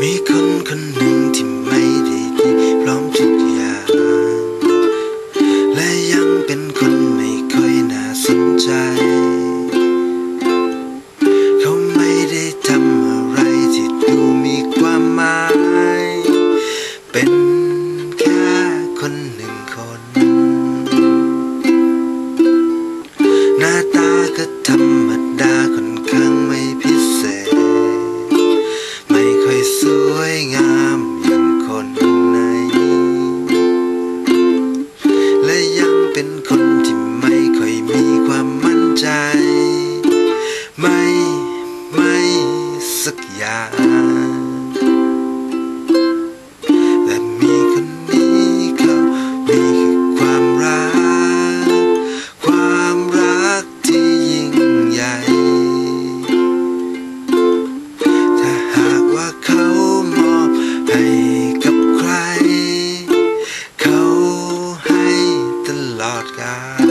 มีคนคนหนึ่งที่ไม่ได้ดีพร้อมทุกอย่าง และยังเป็นคนไม่ค่อยน่าสนใจ เขาไม่ได้ทำอะไรที่ดูมีความหมาย เป็นแค่คนหนึ่งคน หน้าตาก็ทำ เป็นคนที่ไม่ค่อยมีความมั่นใจ ไม่ ไม่สักอย่าง God.